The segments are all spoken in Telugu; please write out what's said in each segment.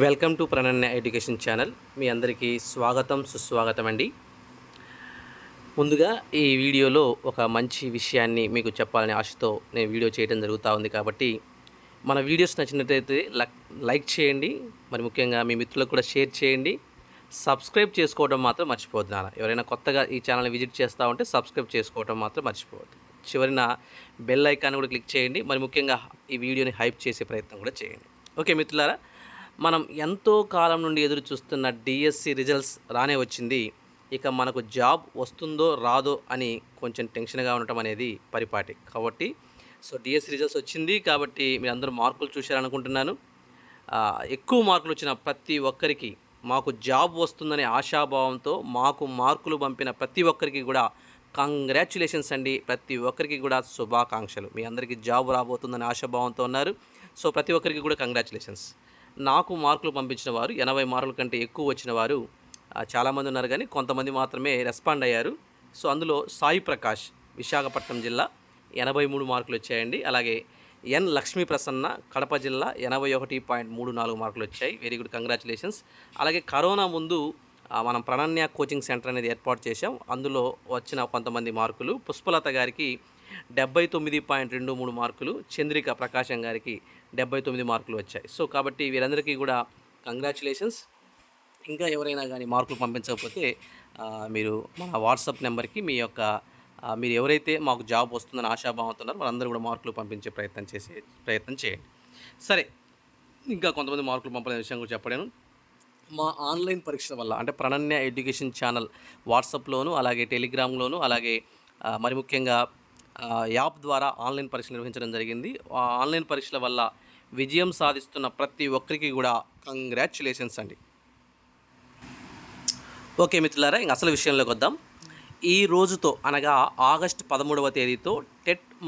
Welcome to Prananya education channel. మీ అందరికీ స్వాగతం సుస్వాగతం అండి. ముందుగా ఈ వీడియోలో ఒక మంచి విషయాన్ని మీకు చెప్పాలనే ఆశతో నేను వీడియో చేయడం జరుగుతూ ఉంది కాబట్టి మన వీడియోస్ నచ్చినట్లయితే లైక్ చేయండి. మరి ముఖ్యంగా మీ మిత్రులకు కూడా షేర్ చేయండి. సబ్స్క్రైబ్ చేసుకోవడం మాత్రం మర్చిపోతున్నాను ఎవరైనా కొత్తగా ఈ ఛానల్ని విజిట్ చేస్తూ ఉంటే సబ్స్క్రైబ్ చేసుకోవడం మాత్రం మర్చిపోవద్దు. చివరిన బెల్ ఐకాన్ కూడా క్లిక్ చేయండి. మరి ముఖ్యంగా ఈ వీడియోని హైప్ చేసే ప్రయత్నం కూడా చేయండి. ఓకే మిత్రులారా మనం ఎంతో కాలం నుండి ఎదురు చూస్తున్న డిఎస్సి రిజల్ట్స్ రానే వచ్చింది. ఇక మనకు జాబ్ వస్తుందో రాదో అని కొంచెం టెన్షన్గా ఉండటం అనేది పరిపాటి. కాబట్టి సో డిఎస్సి రిజల్ట్స్ వచ్చింది కాబట్టి మీరు అందరూ మార్కులు చూశారనుకుంటున్నాను. ఎక్కువ మార్కులు వచ్చిన ప్రతి ఒక్కరికి మాకు జాబ్ వస్తుందనే ఆశాభావంతో మాకు మార్కులు పంపిన ప్రతి ఒక్కరికి కూడా కంగ్రాచులేషన్స్ అండి. ప్రతి ఒక్కరికి కూడా శుభాకాంక్షలు. మీ అందరికీ జాబ్ రాబోతుందనే ఆశాభావంతో ఉన్నారు. సో ప్రతి ఒక్కరికి కూడా కంగ్రాచులేషన్స్. నాకు మార్కులు పంపించిన వారు ఎనభై మార్కుల కంటే ఎక్కువ వచ్చిన వారు చాలామంది ఉన్నారు కానీ కొంతమంది మాత్రమే రెస్పాండ్ అయ్యారు. సో అందులో సాయి ప్రకాష్ విశాఖపట్నం జిల్లా ఎనభై మూడు మార్కులు వచ్చాయండి. అలాగే ఎన్ లక్ష్మీ ప్రసన్న కడప జిల్లా ఎనభై ఒకటి పాయింట్ మూడు నాలుగు మార్కులు వచ్చాయి. వెరీ గుడ్ కంగ్రాచులేషన్స్ అలాగే కరోనా ముందు మనం ప్రణన్య కోచింగ్ సెంటర్ అనేది ఏర్పాటు చేశాం. అందులో వచ్చిన కొంతమంది మార్కులు పుష్పలత గారికి డెబ్బై తొమ్మిది పాయింట్ రెండు మూడు మార్కులు చంద్రిక ప్రకాశం గారికి డెబ్బై తొమ్మిది మార్కులు వచ్చాయి. సో కాబట్టి వీరందరికీ కూడా కంగ్రాచులేషన్స్. ఇంకా ఎవరైనా కానీ మార్కులు పంపించకపోతే మీరు మన వాట్సాప్ నెంబర్కి మీ యొక్క మీరు ఎవరైతే మాకు జాబ్ వస్తుందని ఆశాభావంతో ఉన్నారో వాళ్ళందరూ కూడా మార్కులు పంపించే ప్రయత్నం చేసే ప్రయత్నం చేయండి. సరే ఇంకా కొంతమంది మార్కులు పంపలేని విషయం కూడా చెప్పలేను. మా ఆన్లైన్ పరీక్షల వల్ల అంటే ప్రణన్య ఎడ్యుకేషన్ ఛానల్ వాట్సాప్లోను అలాగే టెలిగ్రామ్లోను అలాగే మరి ముఖ్యంగా యాప్ ద్వారా ఆన్లైన్ పరీక్షలు నిర్వహించడం జరిగింది. ఆ ఆన్లైన్ పరీక్షల వల్ల విజయం సాధిస్తున్న ప్రతి ఒక్కరికి కూడా కంగ్రాచులేషన్స్ అండి. ఓకే మిత్రులారా ఇంక అసలు విషయంలోకి వద్దాం. ఈ రోజుతో అనగా ఆగస్టు పదమూడవ తేదీతో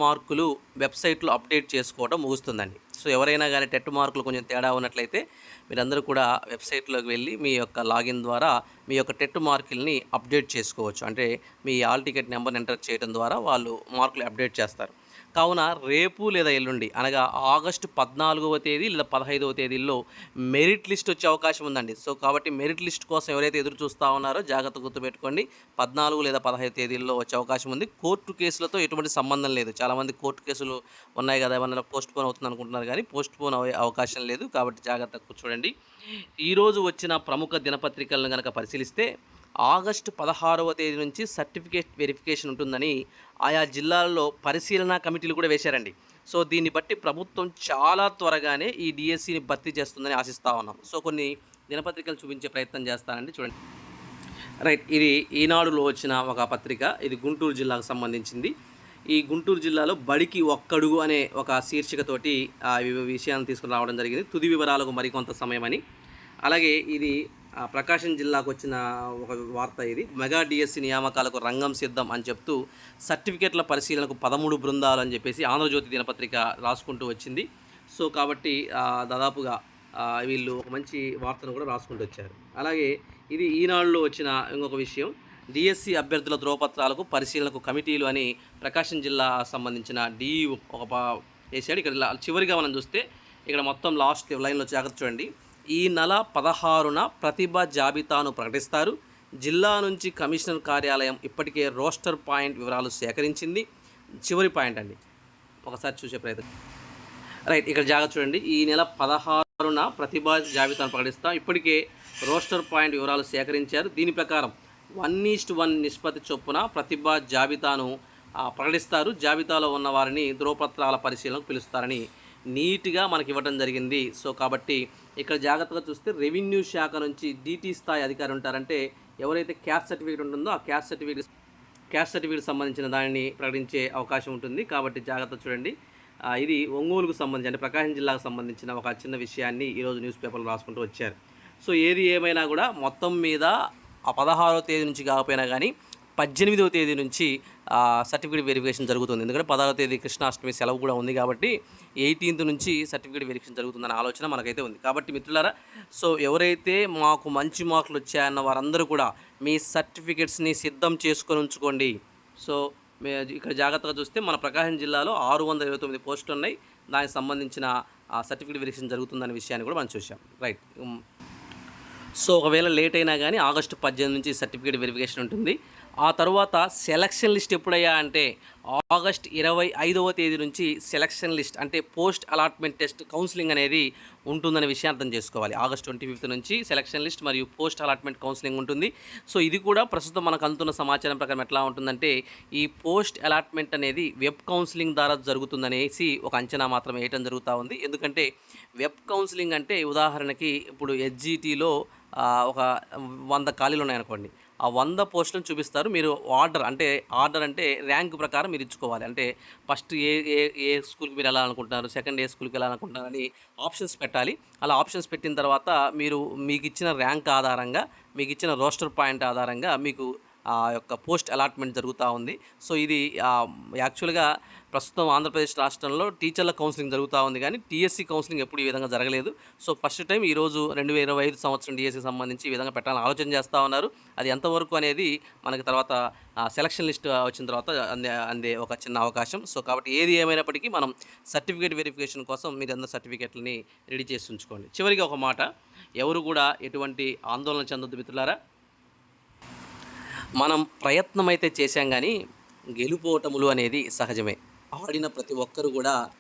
మార్కులు వెబ్సైట్లో అప్డేట్ చేసుకోవడం ముగుస్తుందండి. సో ఎవరైనా కానీ టెట్ మార్కులు కొంచెం తేడా ఉన్నట్లయితే మీరందరూ కూడా వెబ్సైట్లోకి వెళ్ళి మీ యొక్క లాగిన్ ద్వారా మీ యొక్క టెట్ మార్కుల్ని అప్డేట్ చేసుకోవచ్చు. అంటే మీ ఆల్ టికెట్ నెంబర్ని ఎంటర్ చేయడం ద్వారా వాళ్ళు మార్కులు అప్డేట్ చేస్తారు. కావున రేపు లేదా ఎల్లుండి అనగా ఆగస్టు పద్నాలుగవ తేదీ లేదా పదహైదవ తేదీల్లో మెరిట్ లిస్ట్ వచ్చే అవకాశం ఉందండి. సో కాబట్టి మెరిట్ లిస్ట్ కోసం ఎవరైతే ఎదురు చూస్తూ ఉన్నారో జాగ్రత్త గుర్తుపెట్టుకోండి. పద్నాలుగు లేదా పదహైదు తేదీల్లో వచ్చే అవకాశం ఉంది. కోర్టు కేసులతో ఎటువంటి సంబంధం లేదు. చాలామంది కోర్టు కేసులు ఉన్నాయి కదా ఏమన్నా పోస్ట్ పోన్ అవుతుంది అనుకుంటున్నారు కానీ పోస్ట్ పోన్ అయ్యే అవకాశం లేదు. కాబట్టి జాగ్రత్తగా చూడండి ఈరోజు వచ్చిన ప్రముఖ దినపత్రికలను కనుక పరిశీలిస్తే ఆగస్టు పదహారవ తేదీ నుంచి సర్టిఫికేట్ వెరిఫికేషన్ ఉంటుందని ఆయా జిల్లాల్లో పరిశీలన కమిటీలు కూడా వేశారండి. సో దీన్ని బట్టి ప్రభుత్వం చాలా త్వరగానే ఈ డిఎస్సిని భర్తీ చేస్తుందని ఆశిస్తా ఉన్నాం. సో కొన్ని దినపత్రికలు చూపించే ప్రయత్నం చేస్తానండి. చూడండి. రైట్ ఇది ఈనాడులో వచ్చిన ఒక పత్రిక. ఇది గుంటూరు జిల్లాకు సంబంధించింది. ఈ గుంటూరు జిల్లాలో బడికి ఒక్కడుగు అనే ఒక శీర్షికతోటి ఆ విషయాన్ని తీసుకుని రావడం జరిగింది. తుది వివరాలకు మరికొంత సమయమని. అలాగే ఇది ప్రకాశం జిల్లాకు వచ్చిన ఒక వార్త ఇది. మెగా డిఎస్సి నియామకాలకు రంగం సిద్ధం అని చెప్తూ సర్టిఫికెట్ల పరిశీలనకు పదమూడు బృందాలు అని చెప్పేసి ఆంధ్రజ్యోతి దినపత్రిక రాసుకుంటూ వచ్చింది. సో కాబట్టి దాదాపుగా వీళ్ళు ఒక మంచి వార్తను కూడా రాసుకుంటూ వచ్చారు. అలాగే ఇది ఈనాడులో వచ్చిన ఇంకొక విషయం. డిఎస్సి అభ్యర్థుల ధ్రువపత్రాలకు పరిశీలనకు కమిటీలు అని ప్రకాశం జిల్లా సంబంధించిన డి ఒక వేసాడు. ఇక్కడ చివరిగా మనం చూస్తే ఇక్కడ మొత్తం లాస్ట్ లైన్లో జాగ్రత్త చూడండి. ఈ నెల పదహారున ప్రతిభ జాబితాను ప్రకటిస్తారు. జిల్లా నుంచి కమిషనర్ కార్యాలయం ఇప్పటికే రోస్టర్ పాయింట్ వివరాలు సేకరించింది. చివరి పాయింట్ అండి. ఒకసారి చూసే ప్రయత్నం. రైట్ ఇక్కడ జాగ్రత్త చూడండి. ఈ నెల పదహారున ప్రతిభ జాబితాను ప్రకటిస్తాం. ఇప్పటికే రోస్టర్ పాయింట్ వివరాలు సేకరించారు. దీని ప్రకారం వన్ ఈస్ట్ వన్ నిష్పత్తి చొప్పున ప్రతిభ జాబితాను ప్రకటిస్తారు. జాబితాలో ఉన్న వారిని ధ్రువపత్రాల పరిశీలనకు పిలుస్తారని నీట్గా మనకి ఇవ్వడం జరిగింది. సో కాబట్టి ఇక్కడ జాగ్రత్తగా చూస్తే రెవెన్యూ శాఖ నుంచి డీటీ స్థాయి అధికారి ఉంటారంటే ఎవరైతే క్యాస్ట్ సర్టిఫికేట్ ఉంటుందో ఆ క్యాస్ట్ సర్టిఫికేట్ క్యాస్ట్ సర్టిఫికేట్ సంబంధించిన దానిని ప్రకటించే అవకాశం ఉంటుంది. కాబట్టి జాగ్రత్త చూడండి. ఇది ఒంగోలుకు సంబంధించి అంటే ప్రకాశం జిల్లాకు సంబంధించిన ఒక చిన్న విషయాన్ని ఈరోజు న్యూస్ పేపర్లో రాసుకుంటూ వచ్చారు. సో ఏది ఏమైనా కూడా మొత్తం మీద ఆ పదహారో తేదీ నుంచి కాకపోయినా కానీ పద్దెనిమిదవ తేదీ నుంచి సర్టిఫికేట్ వెరిఫికేషన్ జరుగుతుంది. ఎందుకంటే పదహారవ తేదీ కృష్ణాష్టమి సెలవు కూడా ఉంది కాబట్టి ఎయిటీన్త్ నుంచి సర్టిఫికేట్ వెరిఫికేషన్ జరుగుతుందన్న ఆలోచన మనకైతే ఉంది. కాబట్టి మిత్రులారా సో ఎవరైతే మాకు మంచి మార్కులు వచ్చాయన్న వారందరూ కూడా మీ సర్టిఫికేట్స్ని సిద్ధం చేసుకొని ఉంచుకోండి. సో మే- ఇక్కడ జాగ్రత్తగా చూస్తే మన ప్రకాశం జిల్లాలో ఆరు వందల ఇరవై తొమ్మిది పోస్టులు ఉన్నాయి. దానికి సంబంధించిన సర్టిఫికేట్ వెరిఫికేషన్ జరుగుతుందనే విషయాన్ని కూడా మనం చూసాం రైట్. సో ఒకవేళ లేట్ అయినా కానీ ఆగస్టు పద్దెనిమిది నుంచి సర్టిఫికేట్ వెరిఫికేషన్ ఉంటుంది. ఆ తర్వాత సెలక్షన్ లిస్ట్ ఎప్పుడయ్యా అంటే ఆగస్ట్ ఇరవై ఐదవ తేదీ నుంచి సెలక్షన్ లిస్ట్ అంటే పోస్ట్ అలాట్మెంట్ టెస్ట్ కౌన్సిలింగ్ అనేది ఉంటుందనే విషయం అర్థం చేసుకోవాలి. ఆగస్ట్ ట్వంటీ ఫిఫ్త్ నుంచి సెలక్షన్ లిస్ట్ మరియు పోస్ట్ అలాట్మెంట్ కౌన్సిలింగ్ ఉంటుంది. సో ఇది కూడా ప్రస్తుతం మనకు అందుతున్న సమాచారం ప్రకారం ఎట్లా ఉంటుందంటే ఈ పోస్ట్ అలాట్మెంట్ అనేది వెబ్ కౌన్సిలింగ్ ద్వారా జరుగుతుందనేసి ఒక అంచనా మాత్రం వేయటం జరుగుతూ ఉంది. ఎందుకంటే వెబ్ కౌన్సిలింగ్ అంటే ఉదాహరణకి ఇప్పుడు ఎస్జీటీలో ఒక వంద ఖాళీలు ఉన్నాయనుకోండి. ఆ వంద పోస్టులను చూపిస్తారు. మీరు ఆర్డర్ అంటే ఆర్డర్ అంటే ర్యాంక్ ప్రకారం మీరు ఇచ్చుకోవాలి. అంటే ఫస్ట్ ఏ ఏ ఏ స్కూల్కి మీరు వెళ్ళాలనుకుంటున్నారు సెకండ్ ఏ స్కూల్కి వెళ్ళాలనుకుంటున్నారు అని ఆప్షన్స్ పెట్టాలి. అలా ఆప్షన్స్ పెట్టిన తర్వాత మీరు మీకు ఇచ్చిన ర్యాంక్ ఆధారంగా మీకు ఇచ్చిన రోస్టర్ పాయింట్ ఆధారంగా మీకు ఆ యొక్క పోస్ట్ అలాట్మెంట్ జరుగుతూ ఉంది. సో ఇది యాక్చువల్గా ప్రస్తుతం ఆంధ్రప్రదేశ్ రాష్ట్రంలో టీచర్ల కౌన్సిలింగ్ జరుగుతూ ఉంది కానీ టీఎస్సీ కౌన్సిలింగ్ ఎప్పుడు ఈ విధంగా జరగలేదు. సో ఫస్ట్ టైం ఈరోజు రెండు వేల ఇరవై ఐదు సంవత్సరం టీఎస్సీకి సంబంధించి ఈ విధంగా పెట్టాలని ఆలోచన చేస్తూ ఉన్నారు. అది ఎంతవరకు అనేది మనకి తర్వాత సెలక్షన్ లిస్ట్ వచ్చిన తర్వాత అందే అందే ఒక చిన్న అవకాశం. సో కాబట్టి ఏది ఏమైనప్పటికీ మనం సర్టిఫికేట్ వెరిఫికేషన్ కోసం మీరు అందరు సర్టిఫికేట్లని రెడీ చేసి ఉంచుకోండి. చివరికి ఒక మాట ఎవరు కూడా ఎటువంటి ఆందోళన చెందొద్దు మిత్రులారా. మనం ప్రయత్నం అయితే చేశాం కానీ గెలుపోటములు అనేది సహజమే. ఆడిన ప్రతి ఒక్కరు కూడా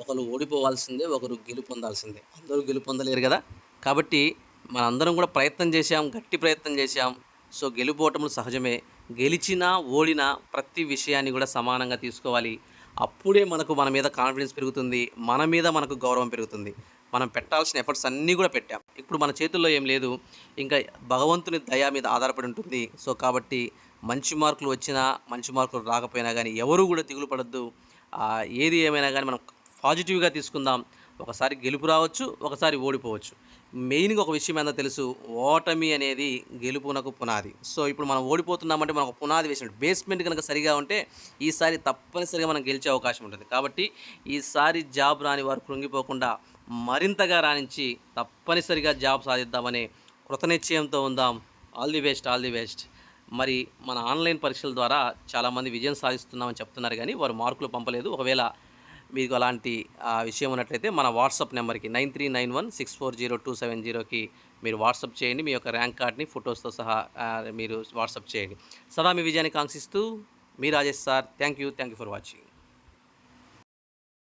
ఒకరు ఓడిపోవాల్సిందే ఒకరు గెలుపొందాల్సిందే అందరూ గెలుపొందలేరు కదా? కాబట్టి మనందరం కూడా ప్రయత్నం చేశాం గట్టి ప్రయత్నం చేశాం. సో గెలుపోవటములు సహజమే. గెలిచినా ఓడినా ప్రతి విషయాన్ని కూడా సమానంగా తీసుకోవాలి. అప్పుడే మనకు మన మీద కాన్ఫిడెన్స్ పెరుగుతుంది మన మీద మనకు గౌరవం పెరుగుతుంది. మనం పెట్టాల్సిన ఎఫర్ట్స్ అన్నీ కూడా పెట్టాం. ఇప్పుడు మన చేతుల్లో ఏం లేదు. ఇంకా భగవంతుని దయా మీద ఆధారపడి ఉంటుంది. సో కాబట్టి మంచి మార్కులు వచ్చినా మంచి మార్కులు రాకపోయినా కానీ ఎవరు కూడా దిగులు పడద్దు. ఏది ఏమైనా కానీ మనం పాజిటివ్గా తీసుకుందాం. ఒకసారి గెలుపు రావచ్చు ఒకసారి ఓడిపోవచ్చు. మెయిన్గా ఒక విషయం ఏందో తెలుసు ఓటమి అనేది గెలుపునకు పునాది. సో ఇప్పుడు మనం ఓడిపోతున్నామంటే మనకు పునాది వేసినట్టు బేస్మెంట్ కనుక సరిగా ఉంటే ఈసారి తప్పనిసరిగా మనం గెలిచే అవకాశం ఉంటుంది. కాబట్టి ఈసారి జాబ్ రాని వారు కృంగిపోకుండా మరింతగా రాణించి తప్పనిసరిగా జాబ్ సాధిద్దామనే కృతనిశ్చయంతో ఉందాం. All the best all the best మరి మన ఆన్లైన్ పరీక్షల ద్వారా చాలామంది విజయం సాధిస్తున్నామని చెప్తున్నారు కానీ వారు మార్కులు పంపలేదు. ఒకవేళ మీకు అలాంటి విషయం ఉన్నట్లయితే మన వాట్సాప్ నెంబర్కి nine three nine one six four zero two seven జీరోకి మీరు వాట్సాప్ చేయండి. మీ యొక్క ర్యాంక్ కార్డ్ని ఫొటోస్తో సహా మీరు వాట్సాప్ చేయండి. సదా మీ విజయాన్ని కాంక్షిస్తూ మీ Rajesh sir thank you thank you for watching.